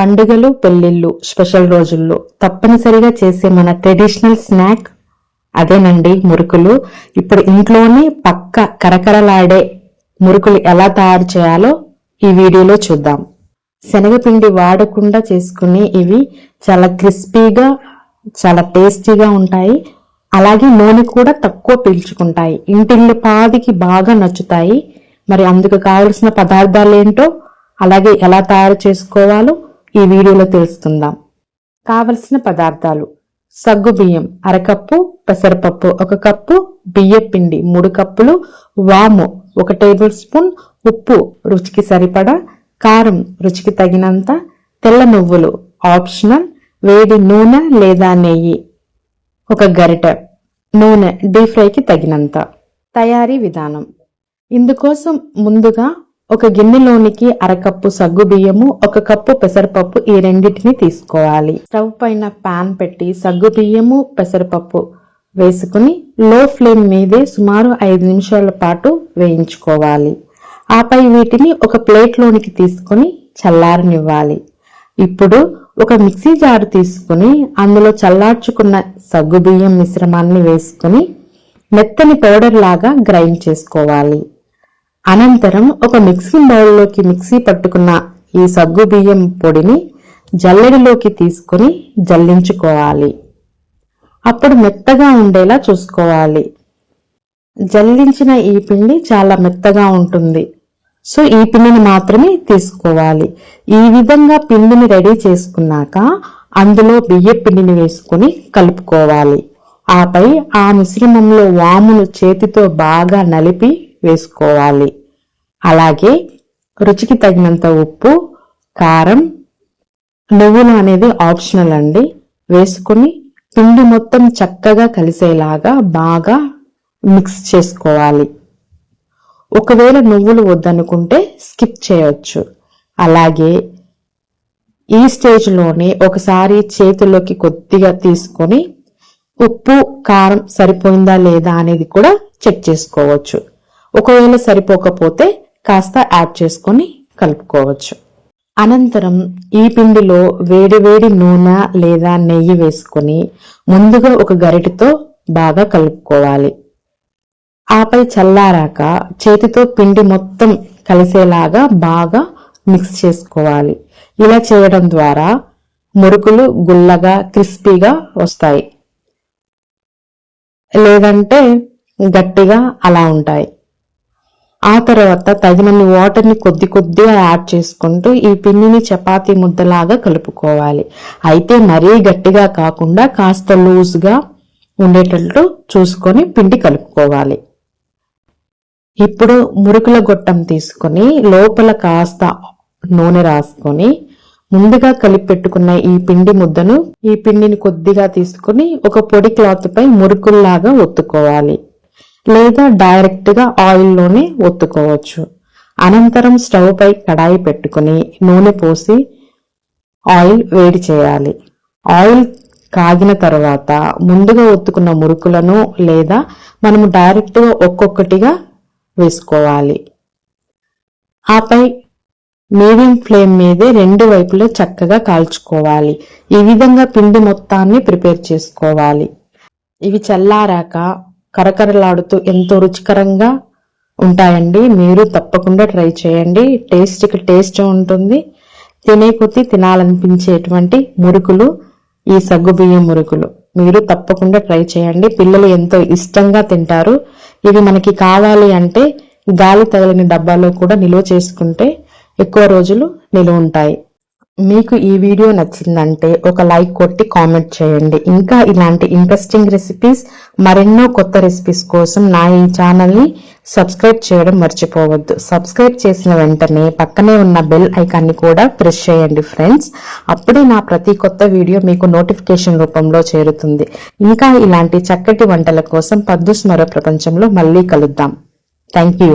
పండుగలు పెళ్ళిళ్ళు స్పెషల్ రోజుల్లో తప్పనిసరిగా చేసే మన ట్రెడిషనల్ స్నాక్ అదేనండి మురుకులు. ఇప్పుడు ఇంట్లోనే పక్క కరకరలాడే మురుకులు ఎలా తయారు చేయాలో ఈ వీడియోలో చూద్దాం. శనగపిండి వాడకుండా చేసుకుని ఇవి చాలా క్రిస్పీగా చాలా టేస్టీగా ఉంటాయి. అలాగే నూనె కూడా తక్కువ పీల్చుకుంటాయి. ఇంటిల్లి పాదికి బాగా నచ్చుతాయి. మరి అందుకు కావలసిన పదార్థాలు ఏంటో అలాగే ఎలా తయారు చేసుకోవాలో ఈ వీడియోలో తెలుసుకుందాం. కావలసిన పదార్థాలు. సగ్గు బియ్యం అరకప్పు పెసరపప్పు ఒక కప్పు బియ్య పిండి మూడు కప్పులు వాము ఒక టేబుల్ స్పూన్ ఉప్పు రుచికి సరిపడా కారం రుచికి తగినంత తెల్ల నువ్వులు ఆప్షనల్ వేడి నూనె లేదా నెయ్యి ఒక గరిట నూనె డీప్ ఫ్రైకి తగినంత. తయారీ విధానం. ఇందుకోసం ముందుగా ఒక గిన్నెలోనికి అరకప్పు సగ్గు బియ్యము ఒక కప్పు పెసరపప్పు ఈ రెండింటిని తీసుకోవాలి. స్టవ్ పైన పాన్ పెట్టి సగ్గు బియ్యము పెసరపప్పు వేసుకుని లో ఫ్లేమ్ మీదే సుమారు ఐదు నిమిషాల పాటు వేయించుకోవాలి. ఆపై వీటిని ఒక ప్లేట్లోనికి తీసుకుని చల్లారనివ్వాలి. ఇప్పుడు ఒక మిక్సీ జారు తీసుకుని అందులో చల్లార్చుకున్న సగ్గు బియ్యం మిశ్రమాన్ని వేసుకుని మెత్తని పౌడర్ లాగా గ్రైండ్ చేసుకోవాలి. అనంతరం ఒక మిక్సింగ్ బౌల్లోకి మిక్సీ పట్టుకున్న ఈ సగ్గు బియ్యం పొడిని జల్లెడిలోకి తీసుకుని జల్లించుకోవాలి. అప్పుడు మెత్తగా ఉండేలా చూసుకోవాలి. జల్లించిన ఈ పిండి చాలా మెత్తగా ఉంటుంది. సో ఈ పిండిని మాత్రమే తీసుకోవాలి. ఈ విధంగా పిండిని రెడీ చేసుకున్నాక అందులో బియ్య పిండిని వేసుకుని కలుపుకోవాలి. ఆపై ఆ మిశ్రమంలో వామును చేతితో బాగా నలిపి వేసుకోవాలి. అలాగే రుచికి తగినంత ఉప్పు కారం నువ్వులు అనేది ఆప్షనల్ అండి. వేసుకుని పిండి మొత్తం చక్కగా కలిసేలాగా బాగా మిక్స్ చేసుకోవాలి. ఒకవేళ నువ్వులు వద్దనుకుంటే స్కిప్ చేయొచ్చు. అలాగే ఈ స్టేజ్లోనే ఒకసారి చేతిలోకి కొద్దిగా తీసుకొని ఉప్పు కారం సరిపోయిందా లేదా అనేది కూడా చెక్ చేసుకోవచ్చు. ఒకవేళ సరిపోకపోతే కాస్త యాడ్ చేసుకొని కలుపుకోవచ్చు. అనంతరం ఈ పిండిలో వేడివేడి నూనె లేదా నెయ్యి వేసుకొని ముందుగా ఒక గరిటితో బాగా కలుపుకోవాలి. ఆపై చల్లారాక చేతితో పిండి మొత్తం కలిసేలాగా బాగా మిక్స్ చేసుకోవాలి. ఇలా చేయడం ద్వారా మురుకులు గుల్లగా క్రిస్పీగా వస్తాయి. లేదంటే గట్టిగా అలా ఉంటాయి. ఆ తర్వాత తగినన్ని వాటర్ని కొద్ది కొద్దిగా యాడ్ చేసుకుంటూ ఈ పిండిని చపాతీ ముద్దలాగా కలుపుకోవాలి. అయితే మరీ గట్టిగా కాకుండా కాస్త లూజ్గా ఉండేటట్లు చూసుకొని పిండి కలుపుకోవాలి. ఇప్పుడు మురుకుల గొట్టం తీసుకొని లోపల కాస్త నూనె రాసుకొని ముందుగా కలిపి పెట్టుకున్న ఈ పిండి ముద్దను ఈ పిండిని కొద్దిగా తీసుకుని ఒక పొడి క్లాత్ పై మురుకుల్లాగా ఒత్తుకోవాలి. లేదా డైరెక్ట్గా ఆయిల్లోనే ఒత్తుకోవచ్చు. అనంతరం స్టవ్ పై కడాయి పెట్టుకుని నూనె పోసి ఆయిల్ వేడి చేయాలి. ఆయిల్ కాగిన తర్వాత ముందుగా ఒత్తుకున్న మురుకులను లేదా మనము డైరెక్ట్గా ఒక్కొక్కటిగా వేసుకోవాలి. ఆపై మీడియం ఫ్లేమ్ మీదే రెండు వైపులా చక్కగా కాల్చుకోవాలి. ఈ విధంగా పిండి మొత్తాన్ని ప్రిపేర్ చేసుకోవాలి. ఇవి చల్లారాక కరకరలాడుతూ ఎంతో రుచికరంగా ఉంటాయండి. మీరు తప్పకుండా ట్రై చేయండి. టేస్ట్కి టేస్ట్ ఉంటుంది. తినే కొద్దీ తినాలనిపించేటువంటి మురుకులు ఈ సగ్గుబియ్యం మురుకులు. మీరు తప్పకుండా ట్రై చేయండి. పిల్లలు ఎంతో ఇష్టంగా తింటారు. ఇవి మనకి కావాలి అంటే గాలి తగిలిన డబ్బాలో కూడా నిల్వ చేసుకుంటే ఎక్కువ రోజులు నిలువ ఉంటాయి. మీకు ఈ వీడియో నచ్చిందంటే ఒక లైక్ కొట్టి కామెంట్ చేయండి. ఇంకా ఇలాంటి ఇంట్రెస్టింగ్ రెసిపీస్ మరెన్నో కొత్త రెసిపీస్ కోసం నా ఈ ఛానల్ని సబ్స్క్రైబ్ చేయడం మర్చిపోవద్దు. సబ్స్క్రైబ్ చేసిన వెంటనే పక్కనే ఉన్న బెల్ ఐకాన్ని కూడా ప్రెస్ చేయండి ఫ్రెండ్స్ అప్పుడే నా ప్రతి కొత్త వీడియో మీకు నోటిఫికేషన్ రూపంలో చేరుతుంది. ఇంకా ఇలాంటి చక్కటి వంటల కోసం పద్దుస్ మరో ప్రపంచంలో మళ్ళీ కలుద్దాం. Thank you